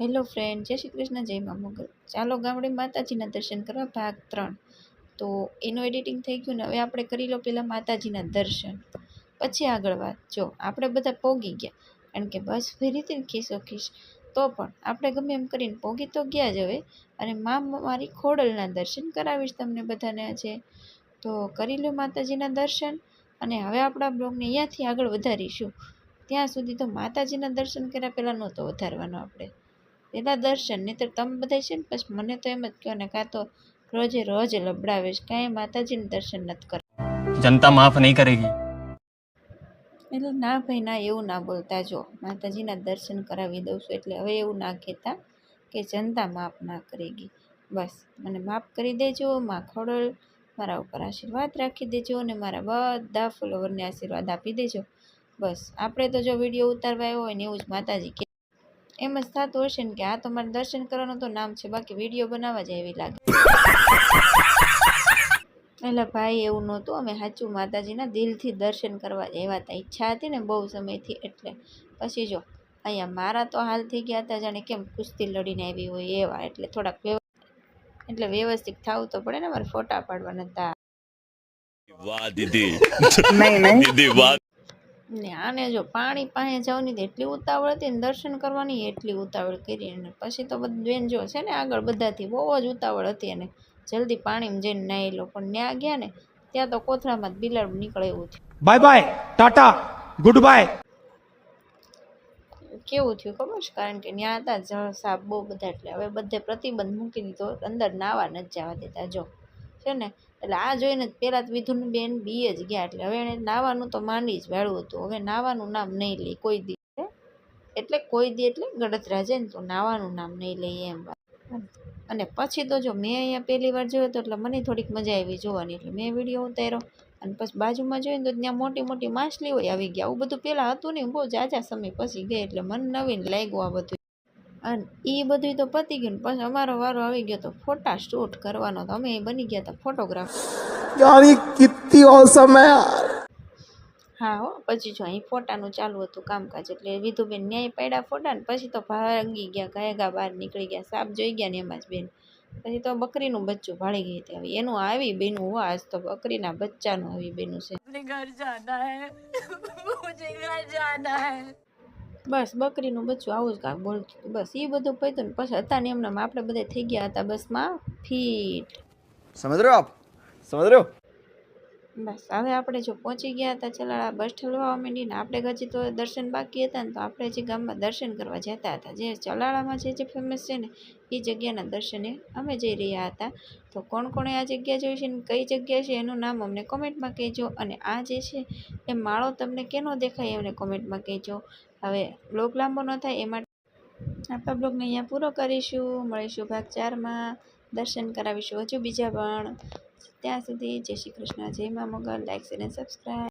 Hello friend, જય શ્રી કૃષ્ણ, જય મા મોગલ. ચાલો ગામડે માતાજીના દર્શન કરવા ભાગ ત્રણ. તો એનું એડિટિંગ થઈ ગયું ને હવે આપણે કરી લો પહેલાં માતાજીના દર્શન. પછી આગળ વાત. જો, આપણે બધા પોગી ગયા. કારણ કે બસ ફેરી હતી ને ખીસો ખીસ. તો પણ આપણે ગમે એમ કરીને પોગી તો ગયા જ હવે. અને મા મારી ખોડલના દર્શન કરાવીશ તમને બધાને આજે. તો કરી લો માતાજીના દર્શન. અને હવે આપણા બ્લોગને અહીંયાથી આગળ વધારીશું. ત્યાં સુધી તો માતાજીના દર્શન કર્યા પહેલાં નહોતો વધારવાનો આપણે. પહેલાં દર્શન. નહીં તમે બધા છે ને પછી મને તો એમ જ કહો ને કાં તો રોજે રોજ લબડાવીશ. કાંઈ માતાજીને દર્શન નથી કરવા જનતા માફ નહીં કરેગી. એટલે ના ભાઈ ના એવું ના બોલતા જો. માતાજીના દર્શન કરાવી દઉં છું એટલે હવે એવું ના કહેતા કે જનતા માફ ના કરેગી. બસ મને માફ કરી દેજો માં ખોડલ મારા ઉપર આશીર્વાદ રાખી દેજો અને મારા બધા ફોલોવરને આશીર્વાદ આપી દેજો. બસ આપણે તો જો વીડિયો ઉતારવા આવ્યો હોય ને એવું જ માતાજી કે એમ જ થતું હશે ને કે આ તો મારે દર્શન કરવાનું તો નામ છે બાકી વીડિયો બનાવવા જ એવી લાગે. એટલે ભાઈ એવું નહોતું. અમે સાચું માતાજીના દિલથી દર્શન કરવા જેવા હતા. ઈચ્છા હતી ને બહુ સમયથી એટલે પછી જો અહીંયા મારા તો હાલ થઈ ગયા હતા જાણે કેમ કુસ્તી લડીને આવી હોય એવા એટલે થોડાક એટલે વ્યવસ્થિત થવું તો પડે ને મારે ફોટા પાડવાના હતા. વાહ દીદી. નહીં નહીં. દીદી વાહ. ને આને જો પાણી પાસે જવાની એટલી ઉતાવળ હતી ને દર્શન કરવાની એટલી ઉતાવળ કરી અને પછી તો બેન જો છે ને આગળ બધાથી બહુ જ ઉતાવળ હતી અને જલ્દી પાણીમાં જઈને નાહી લો પણ ત્યાં ગયા ને ત્યાં તો કોથળામાં જ બિલાડ નીકળે એવું થયું. Bye bye tata goodbye. કેવું થયું ખબર છે? કારણ કે ત્યાં હતા જળ સાપ બહુ બધા એટલે હવે બધે પ્રતિબંધ મૂકી દીધો અંદર નાવા નથી જવા દેતા જો. છે ને? એટલે આ જોઈને પહેલાં તો વિધુન બેન બીએ જ ગયા. એટલે હવે એણે નાવાનું તો માંડી જ વાળું હતું. હવે નાવાનું નામ નહીં લે. કોઈ દી એટલે કોઈ દી એટલે ગડતરા છે ને, તો નાવાનું નામ નહીં લઈએ એમ અને પછી તો જો મેં અહીંયા પહેલી વાર જોયો તો એટલે મને થોડીક મજા આવી જોવાની. એટલે મેં વીડિયો ઉતાર્યો. અને પછી બાજુમાં જોઈને તો ત્યાં મોટી મોટી માછલી હોય આવી ગયા. આવું બધું પહેલાં હતું નહીં. બહુ જાજા સમય પછી ગઈ એટલે મને નવીન લાગ્યું આ બધું. અને એ બધું તો પતી ગયું પછી અમારો વારો આવી ગયો તો ફોટા શૂટ કરવાનો તો અમે બની ગયા હતા ફોટોગ્રાફ યાર એ ઓસમ હે હા હો પછી જો અહીં ફોટાનું ચાલુ હતું કામકાજ એટલે વિધુબેન ન્યાય પાડ્યા ફોટા ને પછી તો ભાગી ગયા ગયા બહાર નીકળી ગયા સાપ જોઈ ગયા ને એમાં જ બેન. પછી તો બકરીનું બચ્ચું ભાળી ગઈ હતી હવે. એનું આવી બેનું હોય આજ તો બકરીના બચ્ચાનું આવી બેનું છે. ઘર જાના હે મુજે ઘર જાના હે બસ બકરીનું બચ્ચું આવું જ કાંક બોલતું બસ એ બધું પૈતું ને. પછી હતા ને એમનામાં આપણે બધા થઈ ગયા હતા બસમાં ફીટ. સમજ રહ્યો આપ? સમજ રહ્યો બસ, હવે આપણે જો પહોંચી ગયા હતા ચલાળા બસ ઠલવા માંડીને આપણે હજી તો દર્શન બાકી હતા ને તો આપણે હજી ગામમાં દર્શન કરવા જતા હતા. જે ચલાળામાં જે જે ફેમસ છે ને, એ જગ્યાના દર્શને અમે જઈ રહ્યા હતા. તો કોણ કોણે આ જગ્યા જોઈ છે ને, કઈ જગ્યા છે એનું નામ અમને કોમેન્ટમાં કહેજો અને આ જે છે, એ માળો તમને કેનો દેખાય એમને કોમેન્ટમાં કહેજો. હવે બ્લોગ લાંબો ન થાય એ માટે આપણા બ્લોગને અહીંયા પૂરો કરીશું. મળીશું ભાગ ચારમાં. દર્શન કરાવીશું. હજુ બીજા પણ. ત્યાં સુધી જય શ્રી કૃષ્ણ. જય મા મોગલ લાઈક અને સબસ્ક્રાઈબ